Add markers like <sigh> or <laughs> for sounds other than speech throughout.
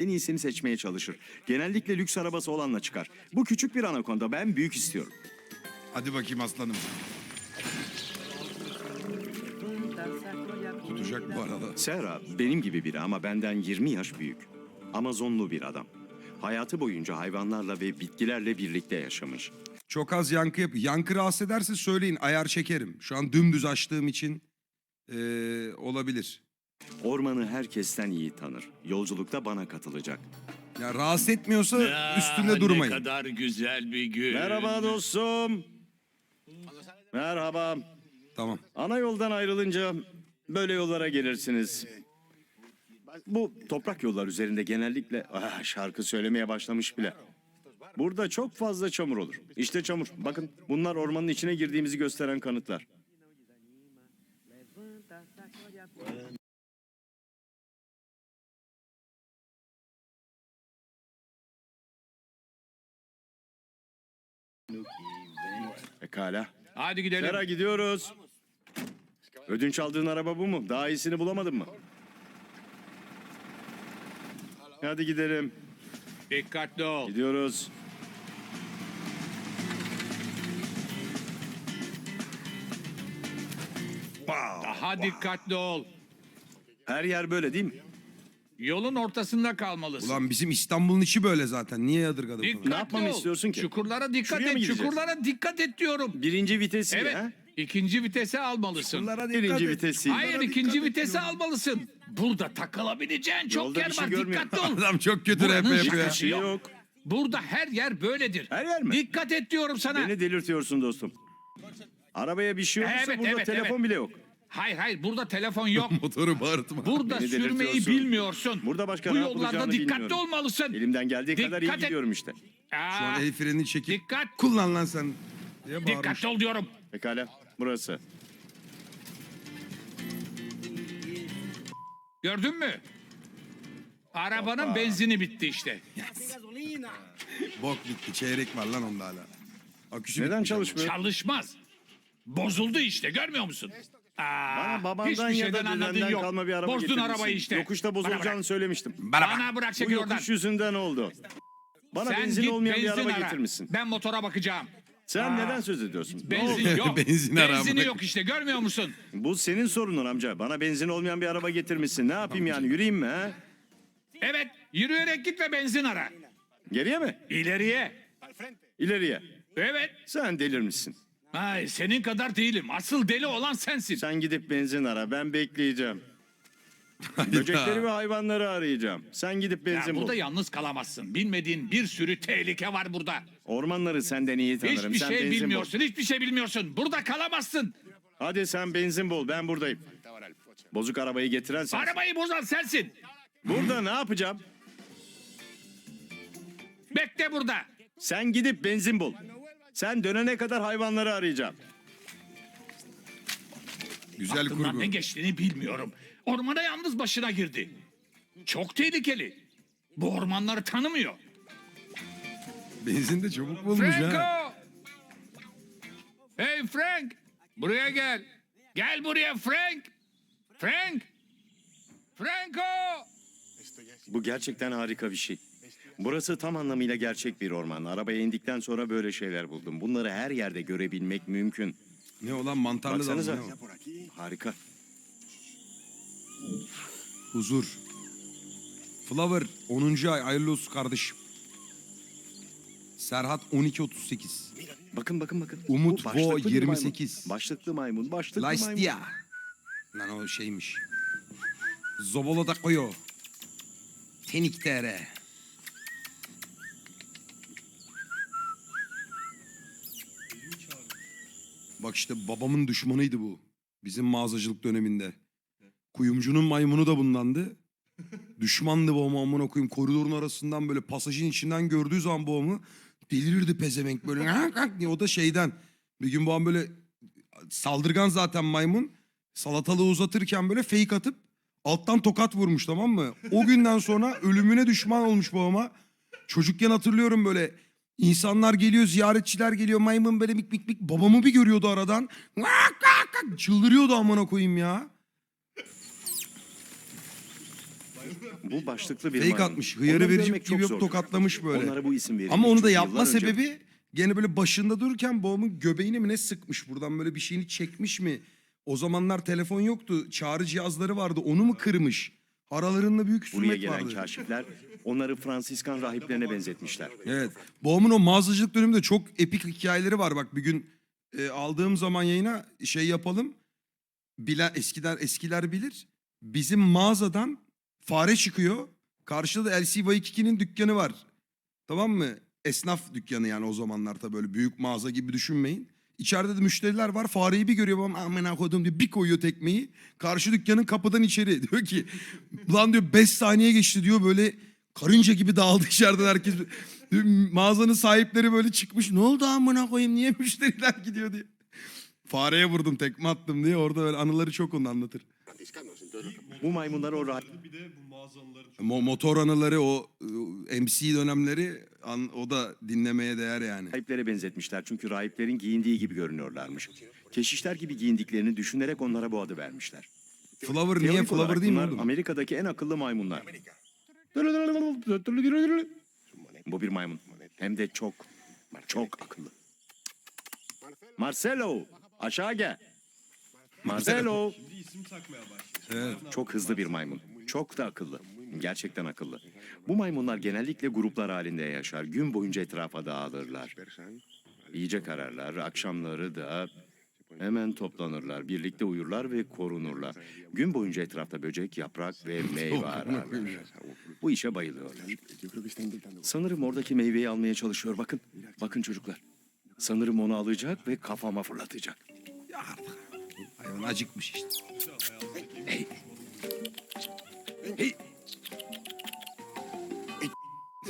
en iyisini seçmeye çalışır. Genellikle lüks arabası olanla çıkar. Bu küçük bir anakonda. Ben büyük istiyorum. Hadi bakayım aslanım. Tutacak bu arada. Serra benim gibi biri ama benden 20 yaş büyük. Amazonlu bir adam. Hayatı boyunca hayvanlarla ve bitkilerle birlikte yaşamış. Çok az yankı yapıyor. Yankı rahatsız ederse söyleyin ayar çekerim. Şu an dümdüz açtığım için eee, olabilir. Ormanı herkesten iyi tanır. Yolculukta bana katılacak. Ya rahatsız etmiyorsa Ah, üstünde durmayın. Ne kadar güzel bir gün. Merhaba dostum. Merhaba. Tamam. Ana yoldan ayrılınca böyle yollara gelirsiniz. Bu toprak yollar üzerinde genellikle ah, şarkı söylemeye başlamış bile. Burada çok fazla çamur olur. İşte çamur. Bakın bunlar ormanın içine girdiğimizi gösteren kanıtlar. Pekala. Hadi gidelim. Sera gidiyoruz. Ödünç aldığın araba bu mu? Daha iyisini bulamadın mı? Hadi gidelim. Dikkatli ol. Gidiyoruz. Daha dikkatli ol. Her yer böyle değil mi? Yolun ortasında kalmalısın. Ulan bizim İstanbul'un içi böyle zaten. Niye yadırgadın Dikkatli falan? Ne yapmamı ol. istiyorsun ki? Çukurlara dikkat Şuraya mı et. Çukurlara dikkat et diyorum. Birinci vitesi Evet. ha? İkinci vitese almalısın. Bunlara dikkat Birinci et. vitesi. Hayır ikinci vitese almalısın. Burada takılabileceğin çok Yolda yer şey var. görmüyorum. Dikkatli ol. Adam çok kötü Buranın rap yapıyor. şakası Şey yok. yok. Burada her yer böyledir. Her yer mi? Dikkat et diyorum sana. Beni delirtiyorsun dostum. Arabaya bir şey olursa Evet, burada evet, telefon evet. bile yok. Hayır hayır burada telefon yok. <laughs> Motoru bağırtma. Burada Beni sürmeyi delirtiyorsun. bilmiyorsun. Burada başka Bu ne yollarda yapılacağını dikkatli bilmiyorum. olmalısın. Elimden geldiği kadar iyi Dikkat et. gidiyorum işte. Şu Aa, an el frenini çekip dikkat. kullan lan sen. Diye bağırmış. Dikkatli ol diyorum. Pekala. Burası. Gördün mü? Arabanın benzini bitti işte. Bok bitti. Çeyrek var lan onda hala. Aküsü Neden bitmiş çalışmıyor? Çalışmaz. Bozuldu işte görmüyor musun? Aa, Bana babandan ya da şeyden anladığın dedenden yok. kalma bir araba Bozdun getirmişsin. arabayı işte. Yokuşta Bana bozulacağını bırak. söylemiştim. Bana bak. Bana bırak Bu çekil oradan. yokuş yüzünden oldu. Bana Sen benzin git olmayan bir benzin araba ara. getirmişsin. Ben motora bakacağım. Sen neden söz ediyorsun? Ne oldu? Benzin yok. <laughs> Benzin ara Benzini bırak. yok işte görmüyor musun? Bu senin sorunun amca. Bana benzin olmayan bir araba getirmişsin. Ne yapayım yani? Yürüyeyim mi ha? Evet yürüyerek git ve benzin ara. Geriye mi? İleriye. İleriye. Evet. Sen delirmişsin. Ay, senin kadar değilim. Asıl deli olan sensin. Sen gidip benzin ara. Ben bekleyeceğim. Böcekleri ve hayvanları arayacağım. Sen gidip Ya benzin bul. burada yalnız kalamazsın. Bilmediğin bir sürü tehlike var burada. Ormanları senden iyi tanırım. Hiçbir sen şey benzin bul. bilmiyorsun. Hiçbir şey bilmiyorsun. Burada kalamazsın. Hadi sen benzin bul. Ben buradayım. Bozuk arabayı getiren sen. Arabayı bozan sensin. Burada ne yapacağım? Bekle burada. Sen gidip benzin bul. Sen dönene kadar hayvanları arayacağım. Güzel Aklımdan kurgu. ne geçtiğini bilmiyorum. Ormana yalnız başına girdi. Çok tehlikeli. Bu ormanları tanımıyor. Benzin de çabuk bulmuş ha. Franco! Hey Frank! Buraya gel. Gel buraya Frank! Frank! Franco! Bu gerçekten harika bir şey. Burası tam anlamıyla gerçek bir orman. Arabaya indikten sonra böyle şeyler buldum. Bunları her yerde görebilmek mümkün. Ne olan mantarlı da Baksanıza. ne o? Harika. Huzur. Flower 10. ay hayırlı olsun kardeşim. Serhat 1238. Bakın bakın bakın. Umut Bu başlıklı Vo, bir maymun. 28. Başlıklı maymun. Başlıklı maymun. Laistia. Lan o şeymiş. Zobolo da koyo. Tenik TR. Bak işte babamın düşmanıydı bu. Bizim mağazacılık döneminde. Kuyumcunun maymunu da bundandı. Düşmandı babam amına koyayım. Koridorun arasından böyle pasajın içinden gördüğü zaman babamı delirirdi pezevenk böyle. "Hak, hak" diye. O da şeyden. Bir gün babam böyle saldırgan zaten maymun. Salatalığı uzatırken böyle fake atıp alttan tokat vurmuş tamam mı? O günden sonra ölümüne düşman olmuş babama. Çocukken hatırlıyorum böyle insanlar geliyor, ziyaretçiler geliyor. Maymun böyle mik mik mik babamı bir görüyordu aradan. Çıldırıyordu amına koyayım ya. Bu başlıklı bir Fake maymun. atmış. Hıyarı Onları verecek görmek gibi çok zordur. tokatlamış böyle. Onlara bu isim verildi. Ama onu da Çünkü yapma yıllar önce- sebebi gene böyle başında dururken babamın göbeğine mi ne sıkmış buradan böyle bir şeyini çekmiş mi? O zamanlar telefon yoktu. Çağrı cihazları vardı. Onu mu kırmış? Aralarında büyük Buraya husumet gelen vardı. kaşifler onları Fransiskan rahiplerine benzetmişler. Evet. Babamın o mağazacılık döneminde çok epik hikayeleri var. Bak bir gün e, aldığım zaman yayına şey yapalım. Bilen, eskiler eskiler bilir. Bizim mağazadan fare çıkıyor. Karşıda da LC Waikiki'nin dükkanı var. Tamam mı? Esnaf dükkanı yani o zamanlar tabii böyle büyük mağaza gibi düşünmeyin. İçeride de müşteriler var. Fareyi bir görüyor babam amına koydum diye bir koyuyor tekmeyi. Karşı dükkanın kapıdan içeri <laughs> diyor ki ulan diyor 5 saniye geçti diyor böyle karınca gibi dağıldı içeriden herkes. Diyor, Mağazanın sahipleri böyle çıkmış. Ne oldu amına koyayım niye müşteriler gidiyor diye. Fareye vurdum tekme attım diye orada böyle anıları çok onu anlatır. Bu maymunlar o rahip Mo- motor anıları o e, MC dönemleri an- o da dinlemeye değer yani. rahiplere benzetmişler. Çünkü rahiplerin giyindiği gibi görünüyorlarmış. Keşişler gibi giyindiklerini düşünerek onlara bu adı vermişler. Flower niye Teorik Flower olarak değil mi oğlum? Amerika'daki en akıllı maymunlar. Bu bir maymun. Hem de çok, çok akıllı. Marcelo, aşağı gel. Marcelo. Evet. Çok hızlı bir maymun. Çok da akıllı. Gerçekten akıllı. Bu maymunlar genellikle gruplar halinde yaşar. Gün boyunca etrafa dağılırlar. İyice kararlar. Akşamları da hemen toplanırlar. Birlikte uyurlar ve korunurlar. Gün boyunca etrafta böcek, yaprak ve <laughs> meyve ararlar. Bu işe bayılıyorlar. Sanırım oradaki meyveyi almaya çalışıyor. Bakın. Bakın çocuklar. Sanırım onu alacak ve kafama fırlatacak. Hayvan acıkmış işte. Hey.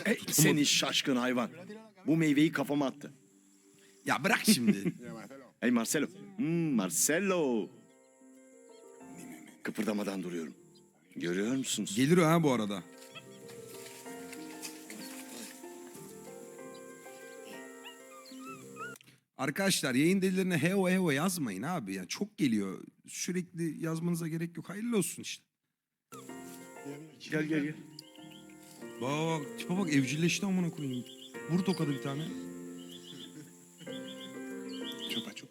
Hey, seni şaşkın hayvan. Bu meyveyi kafama attı. Ya bırak şimdi. <laughs> Hey Marcelo. Hmm, Marcelo. Kıpırdamadan duruyorum. Görüyor musunuz? Gelir o ha bu arada. Arkadaşlar yayın delilerine heo heo yazmayın abi ya. Çok geliyor. Sürekli yazmanıza gerek yok. Hayırlı olsun işte. Gel gel gel. Bak tipe bak evcilleşti amına koyayım. Vur tokadı bir tane.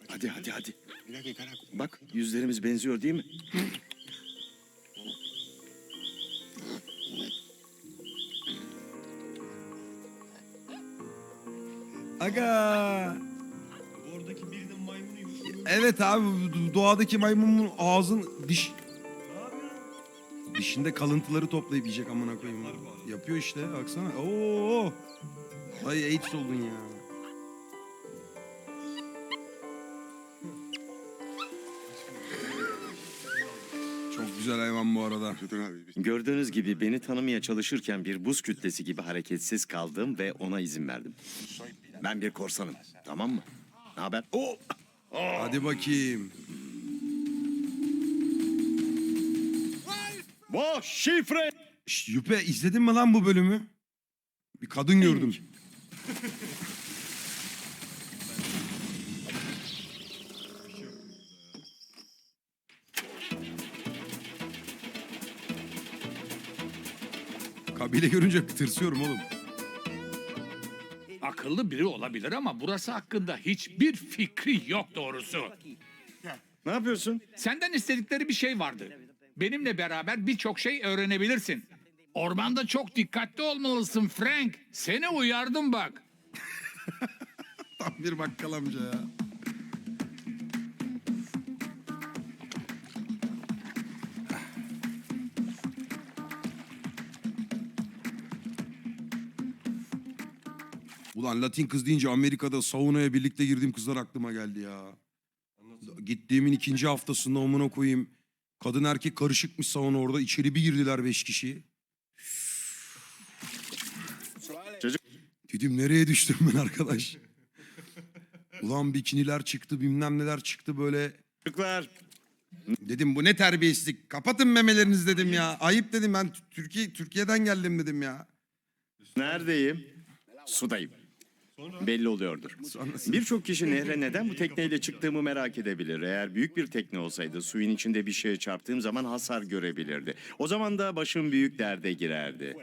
Hadi hadi hadi. Bak yüzlerimiz benziyor değil mi? Aga. Oradaki birinin maymunu Evet abi doğadaki maymunun ağzın diş... Dişinde kalıntıları toplayıp yiyecek amına koyayım. Yapıyor işte baksana. Oo. Ay AIDS oldun ya. Çok güzel hayvan bu arada. Gördüğünüz gibi beni tanımaya çalışırken bir buz kütlesi gibi hareketsiz kaldım ve ona izin verdim. Ben bir korsanım. Tamam mı? Ne haber? Oo! Hadi bakayım. Vah şifre! Şş, Yüpe izledin mi lan bu bölümü? Bir kadın gördüm. Kabile görünce tırsıyorum oğlum. Akıllı biri olabilir ama burası hakkında hiçbir fikri yok doğrusu. Ne yapıyorsun? Senden istedikleri bir şey vardı. Benimle beraber birçok şey öğrenebilirsin. Ormanda çok dikkatli olmalısın Frank. Seni uyardım bak. <laughs> Tam bir bakkal amca ya. Ulan Latin kız deyince Amerika'da saunaya birlikte girdiğim kızlar aklıma geldi ya. Gittiğimin ikinci haftasında amına koyayım. Kadın erkek karışıkmış sauna orada. İçeri bir girdiler beş kişi. Çocuk- Dedim nereye düştüm ben arkadaş? Ulan bikiniler çıktı bilmem neler çıktı böyle. Çocuklar Dedim bu ne terbiyesizlik. Kapatın memelerinizi dedim ya. Ayıp dedim ben Türkiye Türkiye'den geldim dedim ya. neredeyim? Sudayım. Belli oluyordur. Birçok kişi nehre neden bu tekneyle çıktığımı merak edebilir. Eğer büyük bir tekne olsaydı suyun içinde bir şeye çarptığım zaman hasar görebilirdi. O zaman da başım büyük derde girerdi.